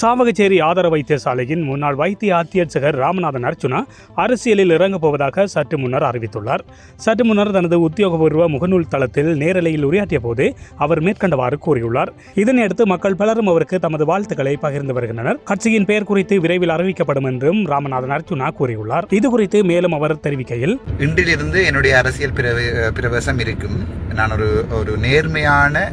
சாவகச்சேரி ஆதார வைத்தியசாலையின் முன்னாள் வைத்திய அத்தியட்சகர் ராமநாதன் அர்ச்சுனா அரசியலில் இறங்கப் போவதாக சற்று முன்னர் அறிவித்துள்ளார். சற்று முன்னர் தனது உத்தியோகபூர்வ முகநூல் தளத்தில் நேரலையில் உரையாற்றிய போது அவர் மேற்கண்டவாறு கூறியுள்ளார். இதனையடுத்து மக்கள் பலரும் அவருக்கு தமது வாழ்த்துக்களை பகிர்ந்து வருகின்றனர். கட்சியின் பெயர் குறித்து விரைவில் அறிவிக்கப்படும் என்றும் ராமநாதன் அர்ச்சுனா கூறியுள்ளார். இது குறித்து மேலும் அவர் தெரிவிக்கையில் இன்றிலிருந்து என்னுடைய அரசியல் பிரவே பிரவேசம் இருக்கும். நான் ஒரு ஒரு நேர்மையான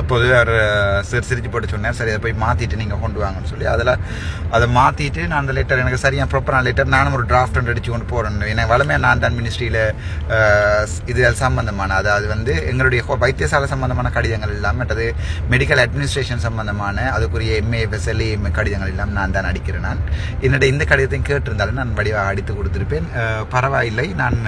அப்போது அவர் சரி சிரிச்சு போட்டு சொன்னார். சரி அதை போய் மாற்றிட்டு நீங்கள் கொண்டு வாங்கன்னு சொல்லி அதில் அதை மாற்றிட்டு நான் அந்த லெட்டர் எனக்கு சரியாக ப்ராப்பரான லெட்டர் நானும் ஒரு டிராஃப்ட் ஒன்று அடித்து கொண்டு போகிறேன் எனக்கு வளமையாக நான் தான் மினிஸ்ட்ரியில் இது சம்பந்தமான அதாவது வந்து எங்களுடைய வைத்தியசாலை சம்மந்தமான கடிதங்கள் இல்லாமல் அது மெடிக்கல் அட்மினிஸ்ட்ரேஷன் சம்மந்தமான அதுக்குரிய எம்ஏ வெசலி கடிதங்கள் இல்லாமல் நான் தான் அடிக்கிறேன் நான். என்னுடைய இந்த கடிதத்தையும் கேட்டிருந்தாலும் நான் வடிவாக அடித்து கொடுத்துருப்பேன். பரவாயில்லை நான்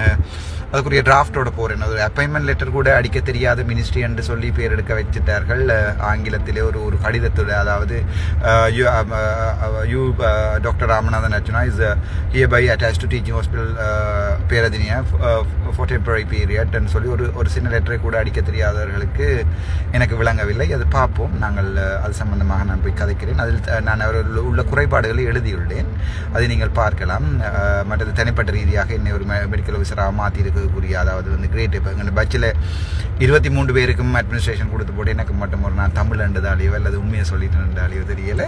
அதுக்குரிய டிராஃப்டோட போகிறேன் ஒரு அப்பாயின்மெண்ட் லெட்டர் கூட அடிக்க தெரியாத மினிஸ்ட்ரி என்று சொல்லி பேர் எடுக்க வச்சுட்டார். அஹ், ஆங்கிலத்திலே ஒரு ஒரு கடிதத்தோட அதாவது you doctor um, Ramanathan Archana is here by attach to teaching hospital Peradeniya for temporary பீரியட்னு சொல்லி ஒரு ஒரு சின்ன லெட்டரை கூட அடிக்க தெரியாதவர்களுக்கு எனக்கு விளங்கவில்லை. அது பார்ப்போம். நாங்கள் அது சம்பந்தமாக நான் போய் கதைக்கிறேன். அதில் நான் அவர்கள் உள்ள குறைபாடுகளை எழுதியுள்ளேன். அதை நீங்கள் பார்க்கலாம். மற்றது தனிப்பட்ட ரீதியாக என்னை ஒரு மெடிக்கல் ஆஃபீஸராக மாற்றி இருக்கக்கூடிய அதாவது வந்து கிரேட் இப்போ எங்கள் பட்சில் இருபத்தி மூன்று பேருக்கும் அட்மினிஸ்ட்ரேஷன் கொடுத்து போட்டு எனக்கு மட்டும் ஒரு நான் தமிழ் அண்டுதாலியோ அல்லது உண்மையை சொல்லிட்டு ரெண்டாலியோ தெரியலை.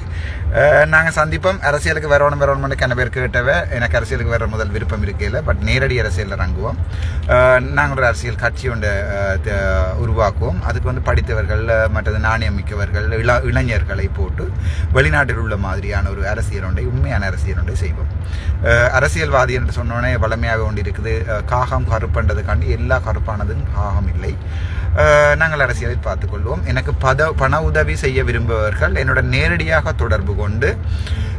நாங்கள் சந்திப்போம். அரசியலுக்கு வரணும் வரணும்னு கண்ண பேர் கேட்டவ எனக்கு அரசியலுக்கு வர முதல் விருப்பம் இருக்கையில் பட் நேரடி அரசியலில் இறங்குவோம். நாங்கள் ஒரு அரசியல் கட்சி ஒன்று உருவாக்குவோம். அதுக்கு வந்து படித்தவர்கள் மற்றது நாணயம் மிக்கவர்கள் இள இளைஞர்களை போட்டு வெளிநாட்டில் உள்ள மாதிரியான ஒரு அரசியல் ஒன்றை உண்மையான அரசியல் ஒன்றை செய்வோம். அரசியல்வாதி என்று சொன்னோடனே வளமையாக ஒன்று இருக்குது காகம் கருப்புன்றதுக்காண்டி எல்லா கருப்பானதும் காகம் இல்லை. நாங்கள் அரசியலை பார்த்துக்கொள்வோம். எனக்கு பத பண உதவி செய்ய விரும்புபவர்கள் என்னுடன் நேரடியாக தொடர்பு கொண்டு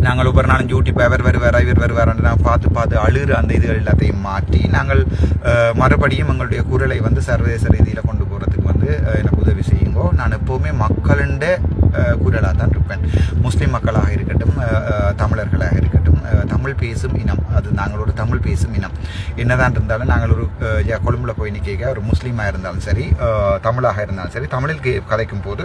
நாங்கள் ஒவ்வொரு நாளும் யூடியூப் அவர் வருவார் இவர் வருவார்னு நாங்கள் பார்த்து பார்த்து அழுகிற அந்த இதுகள் எல்லாத்தையும் மாற்றி நாங்கள் மறுபடியும் எங்களுடைய குரலை வந்து சர்வதேச ரீதியில் கொண்டு போகிறதுக்கு வந்து எனக்கு உதவி செய்யுங்கோ. நான் எப்போவுமே மக்களுண்ட குரலாக தான் இருப்பேன். முஸ்லீம் மக்களாக இருக்கட்டும் தமிழர்களாக இருக்கட்டும் தமிழ் பேசும் இனம் அது நாங்களோட தமிழ் பேசும் இனம். என்னதான் இருந்தாலும் நாங்கள் ஒரு கொழும்புல போய் நிற்க ஒரு முஸ்லீமாக இருந்தாலும் சரி தமிழாக இருந்தாலும் சரி தமிழில் கே- கதைக்கும் போது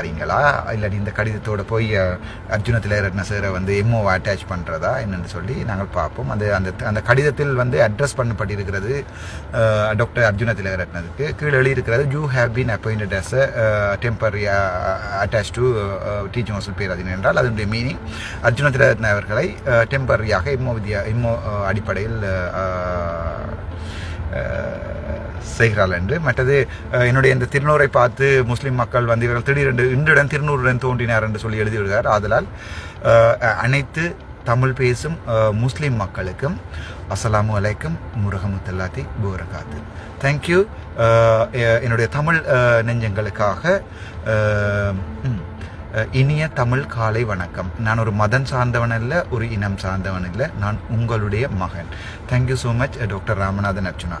தாரீங்களா இல்லாட்டி இந்த கடிதத்தோட போய் அர்ஜுனத்தில் அர்ஜுன சேரை வந்து எம்ஓவை அட்டாச் பண்ணுறதா என்னென்னு சொல்லி நாங்கள் பார்ப்போம் அந்த அந்த அந்த கடிதத்தில் வந்து அட்ரஸ் பண்ணப்பட்டிருக்கிறது டாக்டர் அர்ஜுன திலரத்னத்துக்கு கீழே எழுதியிருக்கிறது you have been appointed as temporary attach to teaching hostel Peradeniya என்றால் அதனுடைய மீனிங் அர்ஜுன திலகரத்ன அவர்களை டெம்பரரியாக எம்ஓ வித்யா எம்ஓ அடிப்படையில் செய்கிறாள் என்று. மற்றது என்னுடைய இந்த திருநூரை பார்த்து முஸ்லீம் மக்கள் வந்து இவர்கள் திடீரென்று இன்றுடன் திருநூறுடன் தோன்றினார் என்று சொல்லி எழுதிவிடுகிறார் ஆதலால் அனைத்து தமிழ் பேசும் முஸ்லீம் மக்களுக்கும் அஸ்லாமு அலைக்கும் முருகமுத்தல்லாத்தி போரகாத்து தேங்க்யூ என்னுடைய தமிழ் நெஞ்சங்களுக்காக இனிய தமிழ் காலை வணக்கம். நான் ஒரு மதம் சார்ந்தவன் இல்லை ஒரு இனம் சார்ந்தவன் இல்லை நான் உங்களுடைய மகன். Thank you so much doctor Ramanathan Archuna